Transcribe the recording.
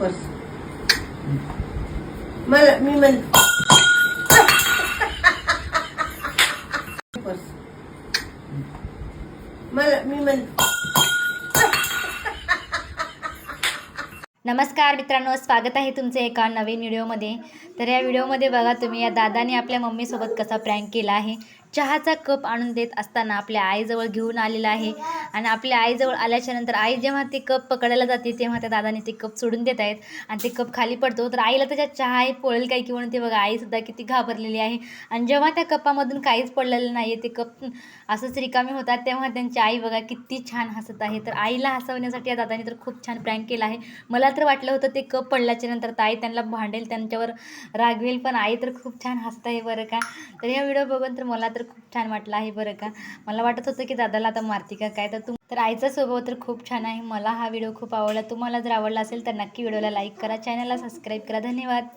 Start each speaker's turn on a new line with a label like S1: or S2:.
S1: Purse मला मी म्हण purse मला मी म्हण
S2: नमस्कार मित्रांनो स्वागत आहे तुमचे एका नवीन व्हिडिओमध्ये. तर या व्हिडिओमध्ये बघा तुम्ही या दादाने आपल्या मम्मीसोबत कसा प्रँक केला आहे. चहाचा कप आणून देत असताना आपल्या आईजवळ घेऊन आलेला आहे. आणि आपल्या आईजवळ आल्याच्यानंतर आई जेव्हा ते कप पकडायला जाते तेव्हा त्या दादाने ते कप सोडून देत आहेत. आणि ते कप खाली पडतो. तर आईला त्याच्यात चहा आहे पळेल काय की म्हणून ते बघा आईसुद्धा किती घाबरलेली आहे. आणि जेव्हा त्या कपामधून काहीच पडलेलं नाही ते कप असंच रिकामे होतात तेव्हा त्यांची आई बघा किती छान हसत आहे. तर आईला हसवण्यासाठी या दादाने तर खूप छान प्रँक केला आहे. मला तर वाटलं होतं ते कप पडल्याच्या नंतर तर आई त्यांना भांडेल त्यांच्यावर रागवेल पण आई तर खूप छान हसत आहे बरं का. तर ह्या व्हिडिओ बघून तर मला तर तर खूप छान वाटलं आहे बरं का. मला वाटत होतं की दादाला आता मारती का काय? तर तुम तर आईचा स्वभाव तर खूप छान आहे. मला हा व्हिडिओ खूप आवडला. तुम्हाला जर आवडला असेल तर नक्की व्हिडिओला लाईक करा. चॅनलला सबस्क्राईब करा. धन्यवाद.